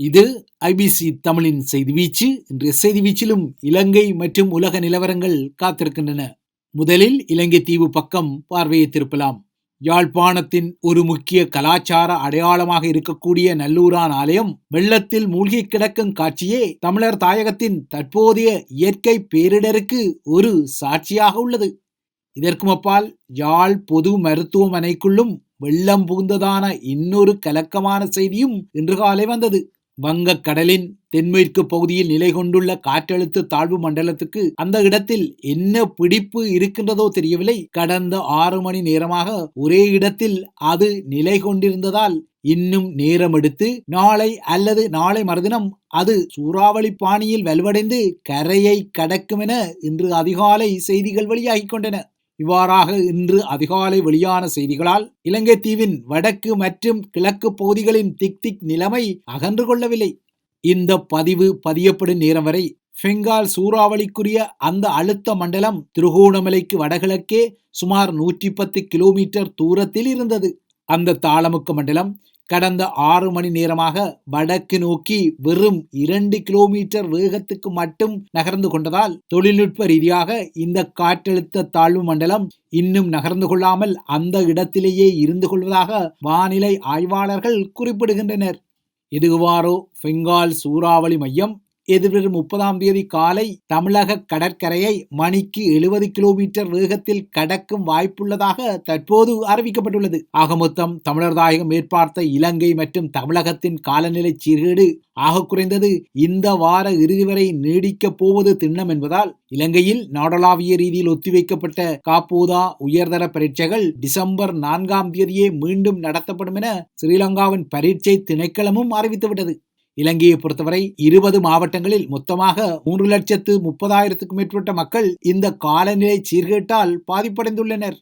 இது ஐபிசி தமிழின் செய்தி வீச்சு. இன்றைய செய்தி வீச்சிலும் இலங்கை மற்றும் உலக நிலவரங்கள் காத்திருக்கின்றன. முதலில் இலங்கை தீவு பக்கம் பார்வையை திருப்பலாம். யாழ்ப்பாணத்தின் ஒரு முக்கிய கலாச்சார அடையாளமாக இருக்கக்கூடிய நல்லூரான் ஆலயம் வெள்ளத்தில் மூழ்கி கிடக்கும் காட்சியே தமிழர் தாயகத்தின் தற்போதைய இயற்கை பேரிடருக்கு ஒரு சாட்சியாக உள்ளது. இதற்கும் அப்பால் யாழ் பொது மருத்துவமனைக்குள்ளும் வெள்ளம் புகுந்ததான இன்னொரு கலக்கமான செய்தியும் இன்று காலை வந்தது. வங்கக் கடலின் தென்மேற்கு பகுதியில் நிலை கொண்டுள்ள காற்றழுத்த தாழ்வு மண்டலத்துக்கு அந்த இடத்தில் என்ன பிடிப்பு இருக்கின்றதோ தெரியவில்லை. கடந்த ஆறு மணி நேரமாக ஒரே இடத்தில் அது நிலை கொண்டிருந்ததால் இன்னும் நேரம் எடுத்து நாளை அல்லது நாளை மறுதினம் அது சூறாவளி பாணியில் வலுவடைந்து கரையை கடக்கும் என இன்று அதிகாலை செய்திகள் வெளியாகிக் கொண்டன. இவ்வாறாக இன்று அதிகாலை வெளியான செய்திகளால் இலங்கை தீவின் வடக்கு மற்றும் கிழக்கு பகுதிகளின் திக் திக் நிலைமை அகன்று கொள்ளவில்லை. இந்த பதிவு பதியப்படும் நேரம் வரை பெங்கால் சூறாவளிக்குரிய அந்த அழுத்த மண்டலம் திருகோணமலைக்கு வடகிழக்கே சுமார் நூற்றி பத்து கிலோமீட்டர் தூரத்தில் இருந்தது. அந்த தாளமுக்க மண்டலம் கடந்த ஆறு மணி நேரமாக வடக்கு நோக்கி வெறும் இரண்டு கிலோமீட்டர் வேகத்துக்கு மட்டும் நகர்ந்து கொண்டதால் தொழில்நுட்ப ரீதியாக இந்த காற்றழுத்த தாழ்வு மண்டலம் இன்னும் நகர்ந்து கொள்ளாமல் அந்த இடத்திலேயே இருந்து கொள்வதாக வானிலை ஆய்வாளர்கள் குறிப்பிடுகின்றனர். இதுவாரோ பெங்கால் சூறாவளி மையம் எதிர்வரும் முப்பதாம் தேதி காலை தமிழக கடற்கரையை மணிக்கு எழுபது கிலோமீட்டர் வேகத்தில் கடக்கும் வாய்ப்புள்ளதாக தற்போது அறிவிக்கப்பட்டுள்ளது. ஆக மொத்தம் தமிழர் தாயகம் மேற்பார்த்த இலங்கை மற்றும் தமிழகத்தின் காலநிலை சீர்கேடு ஆக குறைந்தது இந்த வார இறுதி வரை நீடிக்கப் போவது திண்ணம் என்பதால் இலங்கையில் நாடளாவிய ரீதியில் ஒத்திவைக்கப்பட்ட காப்போதா உயர்தர பரீட்சைகள் டிசம்பர் நான்காம் தேதியே மீண்டும் நடத்தப்படும் என ஸ்ரீலங்காவின் பரீட்சை திணைக்களமும் அறிவித்துவிட்டது. இலங்கையை பொறுத்தவரை இருபது மாவட்டங்களில் மொத்தமாக மூன்று லட்சத்து முப்பதாயிரத்துக்கும் மேற்பட்ட மக்கள் இந்த காலநிலை சீர்கேட்டால் பாதிப்படைந்துள்ளனர்.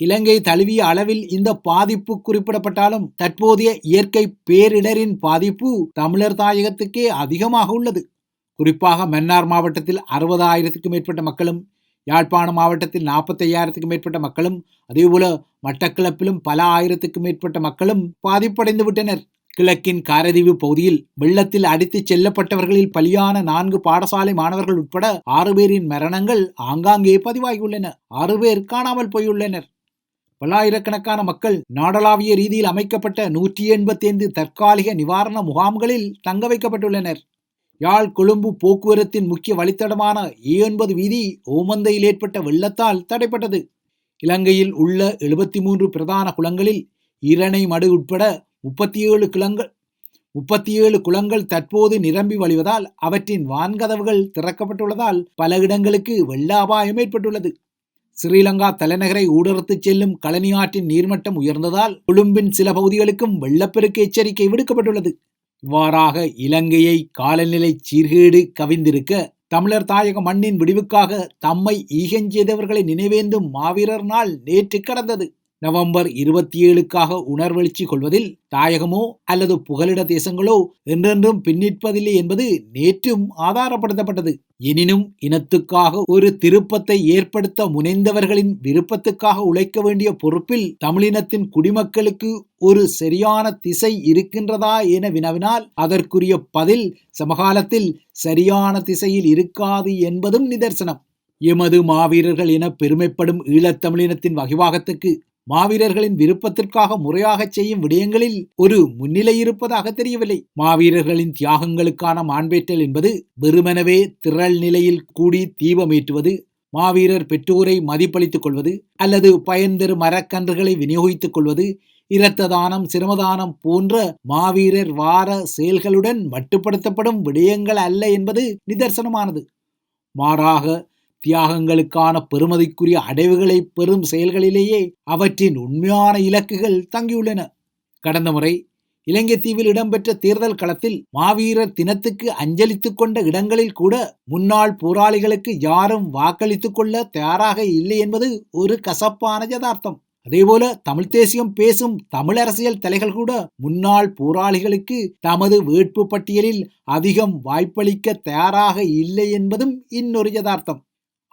இலங்கை தழுவிய அளவில் இந்த பாதிப்பு குறிப்பிடப்பட்டாலும் தற்போதைய இயற்கை பேரிடரின் பாதிப்பு தமிழர் தாயகத்துக்கே அதிகமாக உள்ளது. குறிப்பாக மன்னார் மாவட்டத்தில் அறுபதாயிரத்துக்கும் மேற்பட்ட மக்களும் யாழ்ப்பாணம் மாவட்டத்தில் நாற்பத்தையாயிரத்துக்கும் மேற்பட்ட மக்களும் அதேபோல மட்டக்களப்பிலும் பல ஆயிரத்துக்கும் மேற்பட்ட மக்களும் பாதிப்படைந்து விட்டனர். கிழக்கின் காரதீவு பகுதியில் வெள்ளத்தில் அடித்துச் செல்லப்பட்டவர்களில் பலியான நான்கு பாடசாலை மாணவர்கள் உட்பட ஆறு பேரின் மரணங்கள் ஆங்காங்கே பதிவாகியுள்ளன. ஆறு பேர் காணாமல் போயுள்ளனர். பல்லாயிரக்கணக்கான மக்கள் நாடளாவிய ரீதியில் அமைக்கப்பட்ட நூற்றி எண்பத்தி ஐந்து தற்காலிக நிவாரண முகாம்களில் தங்க வைக்கப்பட்டுள்ளனர். யாழ் கொழும்பு போக்குவரத்தின் முக்கிய வழித்தடமான ஏ ஒன்பது வீதி ஓமந்தையில் ஏற்பட்ட வெள்ளத்தால் தடைப்பட்டது. இலங்கையில் உள்ள எழுபத்தி மூன்று பிரதான குளங்களில் இரணை மடு உட்பட முப்பத்தி ஏழு குளங்கள் முப்பத்தி ஏழு குளங்கள் தற்போது நிரம்பி வழிவதால் அவற்றின் வான்கதவுகள் திறக்கப்பட்டுள்ளதால் பல இடங்களுக்கு வெள்ள அபாயம் ஏற்பட்டுள்ளது. ஸ்ரீலங்கா தலைநகரை ஊடறுத்துச் செல்லும் கழனி ஆற்றின் நீர்மட்டம் உயர்ந்ததால் கொழும்பின் சில பகுதிகளுக்கும் வெள்ளப்பெருக்கு எச்சரிக்கை விடுக்கப்பட்டுள்ளது. இவ்வாறாக இலங்கையை காலநிலை சீர்கேடு கவிந்திருக்க தமிழர் தாயக மண்ணின் விடிவுக்காக தம்மை ஈகஞ்செய்தவர்களை நினைவேந்தும் மாவீரர் நாள் நேற்று கடந்தது. நவம்பர் இருபத்தி ஏழுக்காக உணர்வெழுச்சி கொள்வதில் தாயகமோ அல்லது புகலிட தேசங்களோ என்றென்றும் பின்னிற்பதில்லை என்பது நேற்றும் ஆதாரப்படுத்தப்பட்டது. எனினும் இனத்துக்காக ஒரு திருப்பத்தை ஏற்படுத்த முனைந்தவர்களின் விருப்பத்துக்காக உழைக்க வேண்டிய பொறுப்பில் தமிழினத்தின் குடிமக்களுக்கு ஒரு சரியான திசை இருக்கின்றதா என வினவினால் அதற்குரிய பதில் சமகாலத்தில் சரியான திசையில் இருக்காது என்பதும் நிதர்சனம். எமது மாவீரர்கள் என பெருமைப்படும் ஈழத்தமிழினத்தின் வகிவாகத்துக்கு மாவீரர்களின் விருப்பத்திற்காக முறையாக செய்யும் விடயங்களில் ஒரு முன்னிலை இருப்பதாக தெரியவில்லை. மாவீரர்களின் தியாகங்களுக்கான மாண்பேற்றல் என்பது வெறுமெனவே திரள் நிலையில் கூடி தீபமேற்றுவது மாவீரர் பெற்றோரை மதிப்பளித்துக் கொள்வது அல்லது பயன்தரு மரக்கன்றுகளை விநியோகித்துக் கொள்வது இரத்த தானம் சிரமதானம் போன்ற மாவீரர் வார செயல்களுடன் மட்டுப்படுத்தப்படும் விடயங்கள் அல்ல என்பது நிதர்சனமானது. மாறாக தியாகங்களுக்கான பெருமதிக்குரிய அடைவுகளை பெறும் செயல்களிலேயே அவற்றின் உண்மையான இலக்குகள் தங்கியுள்ளன. கடந்த முறை இலங்கை தீவில் இடம்பெற்ற தேர்தல் களத்தில் மாவீரர் தினத்துக்கு அஞ்சலித்துக் கொண்ட இடங்களில் கூட முன்னாள் போராளிகளுக்கு யாரும் வாக்களித்துக் கொள்ள தயாராக இல்லை என்பது ஒரு கசப்பான யதார்த்தம். அதேபோல தமிழ் தேசியம் பேசும் தமிழ் அரசியல் தலைகள் கூட முன்னாள் போராளிகளுக்கு தமது வேட்பு பட்டியலில் அதிகம் வாய்ப்பளிக்க தயாராக இல்லை என்பதும் இன்னொரு யதார்த்தம்.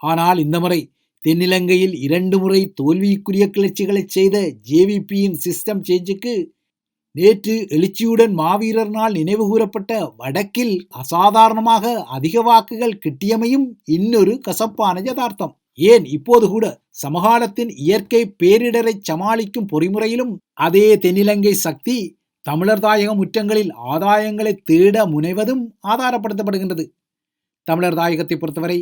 ஆனால் இந்த முறை தென்னிலங்கையில் இரண்டு முறை தோல்விக்குரிய கிளர்ச்சிகளை செய்த ஜேவிபியின் சிஸ்டம் சேஞ்சுக்கு நேற்று எழுச்சியுடன் மாவீரர் நாள் நினைவு கூறப்பட்ட வடக்கில் அசாதாரணமாக அதிக வாக்குகள் கிட்டியமையும் இன்னொரு கசப்பான யதார்த்தம். ஏன்? இப்போது கூட சமகாலத்தின் இயற்கை பேரிடரை சமாளிக்கும் பொறிமுறையிலும் அதே தென்னிலங்கை சக்தி தமிழர் தாயக முற்றங்களில் ஆதாயங்களை தேட முனைவதும் ஆதாரப்படுத்தப்படுகின்றது. தமிழர் தாயகத்தை பொறுத்தவரை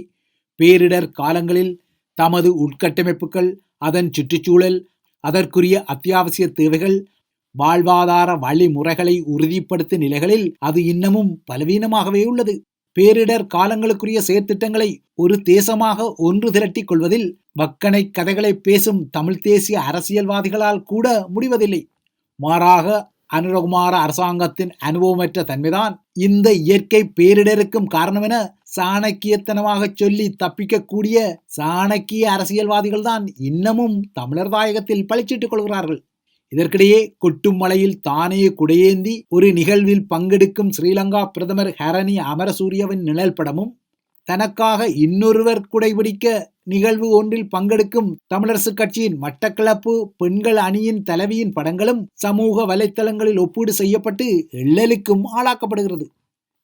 பேரிடர் காலங்களில் தமது உட்கட்டமைப்புகள் அதன் சுற்றுச்சூழல் அதற்குரிய அத்தியாவசிய தேவைகள் வாழ்வாதார வழிமுறைகளை உறுதிப்படுத்தும் நிலைகளில் அது இன்னமும் பலவீனமாகவே உள்ளது. பேரிடர் காலங்களுக்குரிய செயற்திட்டங்களை ஒரு தேசமாக ஒன்று திரட்டிக் கொள்வதில் வக்கனை கதைகளை பேசும் தமிழ் தேசிய அரசியல்வாதிகளால் கூட முடிவதில்லை. மாறாக அனுரகுமார அரசாங்கத்தின் அனுபவமற்ற தன்மைதான் இந்த இயற்கை பேரிடருக்கும் காரணமென சாணக்கியத்தனமாக சொல்லி தப்பிக்கக்கூடிய சாணக்கிய அரசியல்வாதிகள் தான் இன்னமும் தமிழர் தாயகத்தில் பழிச்சிட்டுக் கொள்கிறார்கள். இதற்கிடையே கொட்டும் மலையில் தானே குடையேந்தி ஒரு நிகழ்வில் பங்கெடுக்கும் ஸ்ரீலங்கா பிரதமர் ஹரணி அமரசூரியவின் நிழல் படமும் தனக்காக இன்னொருவர் குடைபிடிக்க நிகழ்வு ஒன்றில் பங்கெடுக்கும் தமிழரசு கட்சியின் மட்டக்களப்பு பெண்கள் அணியின் தலைவியின் படங்களும் சமூக வலைத்தளங்களில் ஒப்பீடு செய்யப்பட்டு எள்ளலுக்கும் ஆளாக்கப்படுகிறது.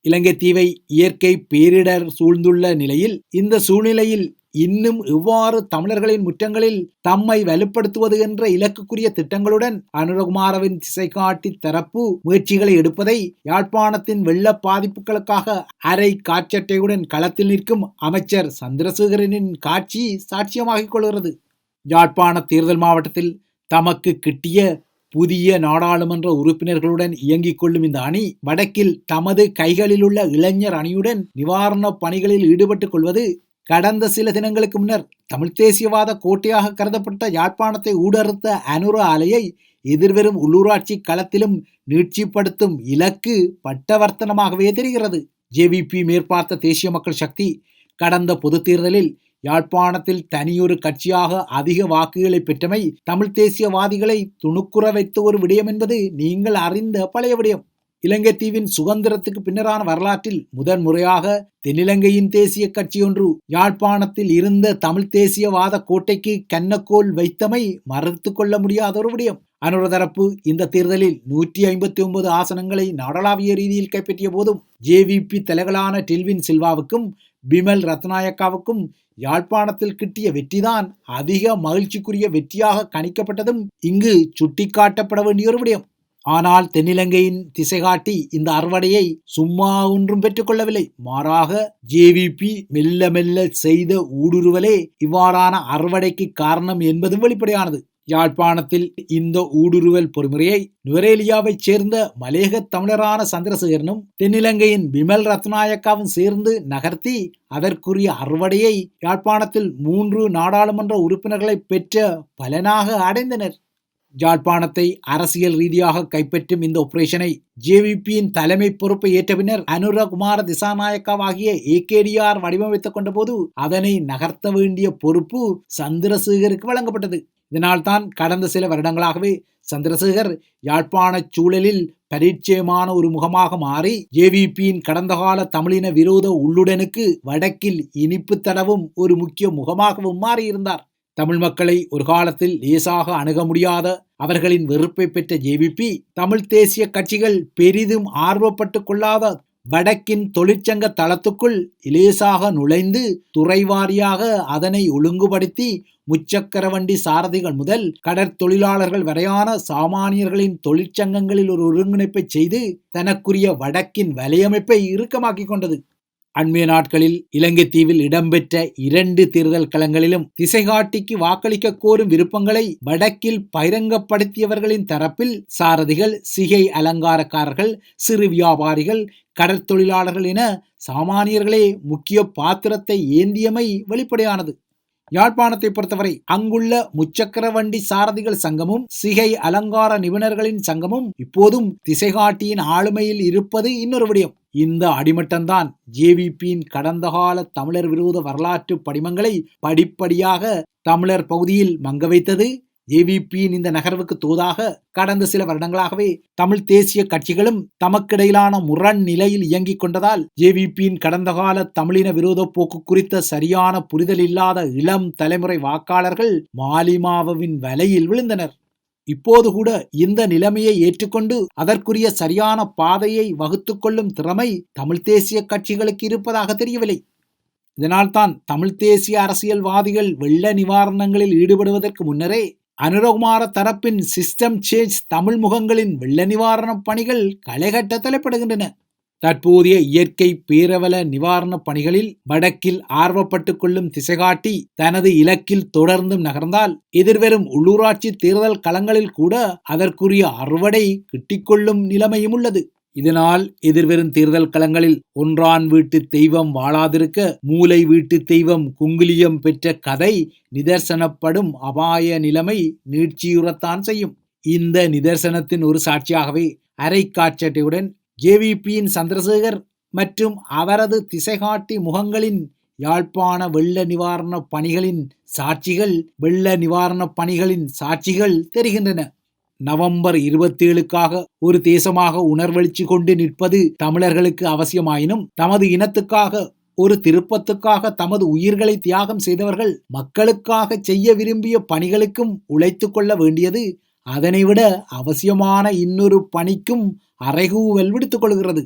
இலங்கை தீவை இயற்கை பேரிடர் சூழ்ந்துள்ள நிலையில் இந்த சூழ்நிலையில் இன்னும் எவ்வாறு தமிழர்களின் முற்றங்களில் தம்மை வலுப்படுத்துவது என்ற இலக்குக்குரிய திட்டங்களுடன் அனுரகுமாரவின் திசை காட்டி தரப்பு முயற்சிகளை எடுப்பதை யாழ்ப்பாணத்தின் வெள்ள பாதிப்புகளுக்காக அரை காற்றட்டையுடன் களத்தில் நிற்கும் அமைச்சர் சந்திரசேகரனின் காட்சி சாட்சியமாகிக் கொள்கிறது. யாழ்ப்பாண தேர்தல் மாவட்டத்தில் தமக்கு கிட்டிய புதிய நாடாளுமன்ற உறுப்பினர்களுடன் இயங்கிக் கொள்ளும் இந்த அணி வடக்கில் தமது கைகளிலுள்ள இளைஞர் அணியுடன் நிவாரணப் பணிகளில் ஈடுபட்டுக் கொள்வது கடந்த சில தினங்களுக்கு முன்னர் தமிழ் தேசியவாத கோட்டையாக கருதப்பட்ட யாழ்ப்பாணத்தை ஊடறுத்த அனுர ஆலையை எதிர்வரும் உள்ளூராட்சி களத்திலும் நீட்சிப்படுத்தும் இலக்கு பட்டவர்த்தனமாகவே தெரிகிறது. ஜேவிபி மேற்பார்த்த தேசிய மக்கள் சக்தி கடந்த பொது தேர்தலில் யாழ்ப்பாணத்தில் தனியொரு கட்சியாக அதிக வாக்குகளை பெற்றமை தமிழ் தேசியவாதிகளை துணுக்குற வைத்த ஒரு விடயம் என்பது நீங்கள் அறிந்த பழைய விடயம். இலங்கை தீவின் சுதந்திரத்துக்கு பின்னரான வரலாற்றில் முதன் முறையாக தென்னிலங்கையின் தேசிய கட்சியொன்று யாழ்ப்பாணத்தில் இருந்த தமிழ் தேசியவாத கோட்டைக்கு கன்னக்கோல் வைத்தமை மறுத்து கொள்ள முடியாத ஒரு விடயம். அனுரதரப்பு இந்த தேர்தலில் நூற்றி ஐம்பத்தி ஒன்பது ஆசனங்களை நாடளாவிய ரீதியில் கைப்பற்றிய போதும் ஜேவிபி தலைகளான டெல்வின் சில்வாவுக்கும் பிமல் ரத்நாயக்காவுக்கும் யாழ்ப்பாணத்தில் கிட்டிய வெற்றிதான் அதிக மகிழ்ச்சிக்குரிய வெற்றியாக கணிக்கப்பட்டதும் இங்கு சுட்டிக்காட்டப்பட வேண்டிய ஒரு விடயம். ஆனால் தென்னிலங்கையின் திசை காட்டி இந்த அறுவடையை சும்மா ஒன்றும் பெற்றுக்கொள்ளவில்லை. மாறாக ஜேவிபி மெல்ல மெல்ல செய்த ஊடுருவலே இவ்வாறான அறுவடைக்கு காரணம் என்பதும் வெளிப்படையானது. யாழ்ப்பாணத்தில் இந்த ஊடுருவல் பொறுமுறையை நுவரேலியாவைச் சேர்ந்த மலேக தமிழரான சந்திரசேகரனும் தென்னிலங்கையின் விமல் ரத்நாயக்காவும் சேர்ந்து நகர்த்தி அதற்குரிய அறுவடையை யாழ்ப்பாணத்தில் மூன்று நாடாளுமன்ற உறுப்பினர்களை பெற்ற பலனாக அடைந்தனர். ஜாழ்ப்பாணத்தை அரசியல் ரீதியாக கைப்பற்றும் இந்த ஆபரேஷனை ஜேவிபியின் தலைமை பொறுப்பை ஏற்ற பின்னர் அனுரகுமார திசாநாயக்காவாகிய ஏகேடிஆர் வடிவமைத்துக் கொண்ட போது அதனை நகர்த்த வேண்டிய பொறுப்பு சந்திரசேகருக்கு வழங்கப்பட்டது. இதனால்தான் கடந்த சில வருடங்களாகவே சந்திரசேகர் யாழ்ப்பாண சூழலில் பரிச்சயமான ஒரு முகமாக மாறி ஜேவிபியின் கடந்த கால தமிழின விரோத உள்ளுடனுக்கு வடக்கில் இனிப்பு தடவும் ஒரு முக்கிய முகமாகவும் மாறியிருந்தார். தமிழ் மக்களை ஒரு காலத்தில் லேசாக அணுக முடியாத அவர்களின் வெறுப்பை பெற்ற ஜேவிபி தமிழ் தேசிய கட்சிகள் பெரிதும் ஆர்வப்பட்டு கொள்ளாத வடக்கின் தொழிற்சங்க தளத்துக்குள் இலேசாக நுழைந்து துறைவாரியாக அதனை ஒழுங்குபடுத்தி முச்சக்கர வண்டி சாரதிகள் முதல் கடற்தொழிலாளர்கள் வரையான சாமானியர்களின் தொழிற்சங்கங்களில் ஒரு ஒருங்கிணைப்பை செய்து தனக்குரிய வடக்கின் வலையமைப்பை இறுக்கமாக்கிக் கொண்டது. அண்மைய நாட்களில் இலங்கை தீவில் இடம்பெற்ற இரண்டு தேர்தல் களங்களிலும் திசைகாட்டிக்கு வாக்களிக்க கோரும் விருப்பங்களை வடக்கில் பகிரங்கப்படுத்தியவர்களின் தரப்பில் சாரதிகள் சிகை அலங்காரக்காரர்கள் சிறு வியாபாரிகள் கடற்தொழிலாளர்கள் என சாமானியர்களே முக்கிய பாத்திரத்தை ஏந்தியமை வெளிப்படையானது. யாழ்ப்பாணத்தை பொறுத்தவரை அங்குள்ள முச்சக்கர வண்டி சாரதிகள் சங்கமும் சிகை அலங்கார நிபுணர்களின் சங்கமும் இப்போதும் திசைகாட்டியின் ஆளுமையில் இருப்பது இன்னொரு விடயம். இந்த அடிமட்டம்தான் ஜேவிபியின் கடந்த கால தமிழர் விரோத வரலாற்று படிமங்களை படிப்படியாக தமிழர் பகுதியில் மங்க வைத்தது. ஏவிபியின் இந்த நகர்வுக்கு தோதாக கடந்த சில வருடங்களாகவே தமிழ் தேசிய கட்சிகளும் தமக்கிடையிலான முரண் நிலையில் இயங்கிக் கொண்டதால் ஜேவிபியின் கடந்த கால தமிழின விரோத போக்கு குறித்த சரியான புரிதல் இல்லாத இளம் தலைமுறை வாக்காளர்கள் மாலிமாவின் வலையில் விழுந்தனர். இப்போது கூட இந்த நிலைமையை ஏற்றுக்கொண்டு அதற்குரிய சரியான பாதையை வகுத்து கொள்ளும் திறமை தமிழ் தேசிய கட்சிகளுக்கு இருப்பதாக தெரியவில்லை. இதனால்தான் தமிழ் தேசிய அரசியல்வாதிகள் வெள்ள நிவாரணங்களில் ஈடுபடுவதற்கு முன்னரே அனுரகுமார தரப்பின் சிஸ்டம் சேஞ்ச் தமிழ் முகங்களின் வெள்ள நிவாரணப் பணிகள் களைகட்ட தலைப்படுகின்றன. தற்போதைய இயற்கை பேரவல நிவாரணப் பணிகளில் வடக்கில் ஆர்வப்பட்டுக் கொள்ளும் திசைகாட்டி தனது இலக்கில் தொடர்ந்தும் நகர்ந்தால் எதிர்வரும் உள்ளூராட்சி தேர்தல் களங்களில் கூட அதற்குரிய அறுவடை கிட்டிக்கொள்ளும் நிலைமையும் உள்ளது. இதனால் எதிர்வரும் தேர்தல் களங்களில் ஒன்றான் வீட்டு தெய்வம் வாழாதிருக்க மூலை வீட்டு தெய்வம் குங்குலியம் பெற்ற கதை நிதர்சனப்படும் அபாய நிலைமை நீட்சியுறத்தான் செய்யும். இந்த நிதர்சனத்தின் ஒரு சாட்சியாகவே அரை காட்சட்டையுடன் ஜேவிபியின் சந்திரசேகர் மற்றும் அவரது திசைகாட்டி முகங்களின் யாழ்ப்பாண வெள்ள நிவாரணப் பணிகளின் சாட்சிகள் வெள்ள நிவாரணப் பணிகளின் சாட்சிகள் தெரிகின்றன. நவம்பர் இருபத்தி ஏழுக்காக ஒரு தேசமாக உணர்வெழுச்சி கொண்டு நிற்பது தமிழர்களுக்கு அவசியமாயினும் தமது இனத்துக்காக ஒரு திருப்பத்துக்காக தமது உயிர்களை தியாகம் செய்தவர்கள் மக்களுக்காக செய்ய விரும்பிய பணிகளுக்கும் உழைத்து கொள்ள வேண்டியது அதனை விட அவசியமான இன்னொரு பணிக்கும் அறைகூவல் விடுத்துக் கொள்கிறது.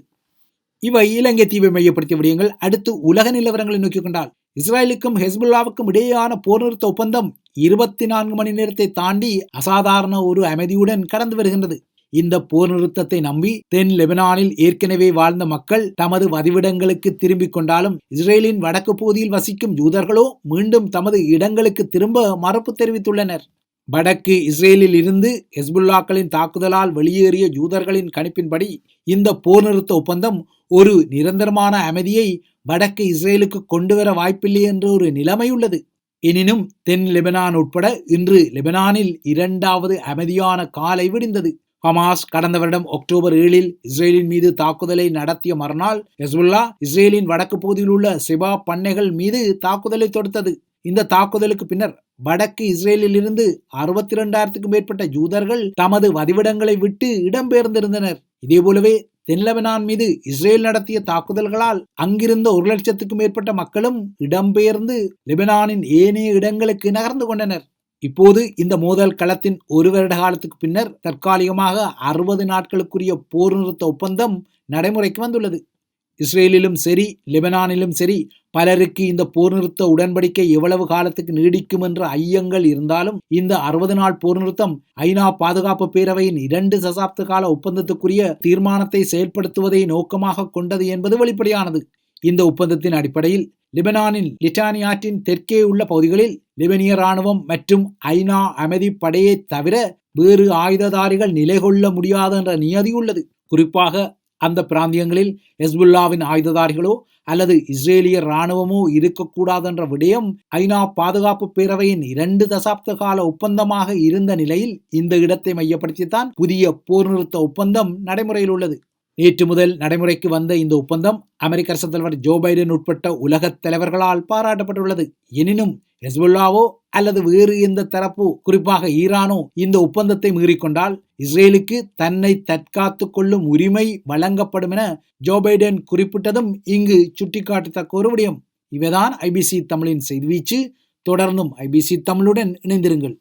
இவை இலங்கை தீவை மையப்படுத்திய விடயங்கள் அடுத்து உலக நிலவரங்களை நோக்கிக் கொண்டால். இஸ்ரேலுக்கும் ஹெஸ்புல்லாவுக்கும் இடையேயான போர் நிறுத்த ஒப்பந்தம் இருபத்தி நான்கு மணி நேரத்தை தாண்டி அசாதாரண ஒரு அமைதியுடன் கடந்து வருகின்றது. இந்த போர் நிறுத்தத்தை நம்பி தென் லெபனானில் ஏற்கனவே வாழ்ந்த மக்கள் தமது வதிவிடங்களுக்கு திரும்பிக் கொண்டாலும் இஸ்ரேலின் வடக்கு பகுதியில் வசிக்கும் யூதர்களோ மீண்டும் தமது இடங்களுக்கு திரும்ப மறுப்பு தெரிவித்துள்ளனர். வடக்கு இஸ்ரேலில் இருந்து ஹெஸ்புல்லாக்களின் தாக்குதலால் வெளியேறிய யூதர்களின் கணிப்பின்படி இந்த போர் நிறுத்த ஒப்பந்தம் ஒரு நிரந்தரமான அமைதியை வடக்கு இஸ்ரேலுக்கு கொண்டு வர வாய்ப்பில்லை என்ற ஒரு நிலைமை உள்ளது. எனினும் தென் லெபனான் உட்பட இன்று லெபனானில் இரண்டாவது அமைதியான காலை விடிந்தது. ஹமாஸ் கடந்த வருடம் அக்டோபர் ஏழில் இஸ்ரேலின் மீது தாக்குதலை நடத்திய மறுநாள் ஹெஸ்புல்லா இஸ்ரேலின் வடக்கு பகுதியில் உள்ள சிபா பண்ணைகள் மீது தாக்குதலை தொடுத்தது. இந்த தாக்குதலுக்கு பின்னர் வடக்கு இஸ்ரேலில் இருந்து அறுபத்தி இரண்டாயிரத்துக்கும் மேற்பட்ட யூதர்கள் தமது வதிவிடங்களை விட்டு இடம்பெயர்ந்திருந்தனர். இதேபோலவே தென்லெபனான் மீது இஸ்ரேல் நடத்திய தாக்குதல்களால் அங்கிருந்த ஒரு லட்சத்துக்கும் மேற்பட்ட மக்களும் இடம்பெயர்ந்து லெபனானின் ஏனைய இடங்களுக்கு நகர்ந்து கொண்டனர். இப்போது இந்த மோதல் களத்தின் ஒரு வருட காலத்துக்கு பின்னர் தற்காலிகமாக அறுபது நாட்களுக்குரிய போர் நிறுத்த ஒப்பந்தம் நடைமுறைக்கு வந்துள்ளது. இஸ்ரேலிலும் சரி லெபனானிலும் சரி பலருக்கு இந்த போர் நிறுத்த உடன்படிக்கை எவ்வளவு காலத்துக்கு நீடிக்கும் என்ற ஐயங்கள் இருந்தாலும் இந்த அறுபது நாள் போர் நிறுத்தம் ஐநா பாதுகாப்பு பேரவையின் இரண்டு சசாப்த கால ஒப்பந்தத்துக்குரிய தீர்மானத்தை செயல்படுத்துவதை நோக்கமாக கொண்டது என்பது வெளிப்படையானது. இந்த ஒப்பந்தத்தின் அடிப்படையில் லிபனானின் லிட்டானி ஆற்றின் தெற்கே உள்ள பகுதிகளில் லிபனிய ராணுவம் மற்றும் ஐநா அமைதி படையை தவிர வேறு ஆயுததாரிகள் நிலை கொள்ள முடியாது என்ற நியதி உள்ளது. குறிப்பாக அந்த பிராந்தியங்களில் ஹெஸ்புல்லாவின் ஆயுததாரிகளோ அல்லது இஸ்ரேலிய இராணுவமோ இருக்கக்கூடாது என்ற விடயம் ஐநா பாதுகாப்பு பேரவையின் இரண்டு தசாப்த கால ஒப்பந்தமாக இருந்த நிலையில் இந்த இடத்தை மையப்படுத்தித்தான் புதிய போர் நிறுத்த ஒப்பந்தம் நடைமுறையில் உள்ளது. நேற்று முதல் நடைமுறைக்கு வந்த இந்த ஒப்பந்தம் அமெரிக்க அரசு தலைவர் ஜோ பைடன் உட்பட்ட உலகத் தலைவர்களால் பாராட்டப்பட்டுள்ளது. எனினும் ஹெஸ்புல்லாவோ அல்லது வேறு எந்த தரப்போ குறிப்பாக ஈரானோ இந்த ஒப்பந்தத்தை மீறிக்கொண்டால் இஸ்ரேலுக்கு தன்னை தற்காத்து கொள்ளும் உரிமை வழங்கப்படும் என ஜோ பைடன் குறிப்பிட்டதும் இங்கு சுட்டிக்காட்டத்தக்க ஒரு விடயம். இவைதான் ஐபிசி தமிழின் செய்தி வீச்சு. தொடர்ந்தும் ஐபிசி தமிழுடன் இணைந்திருங்கள்.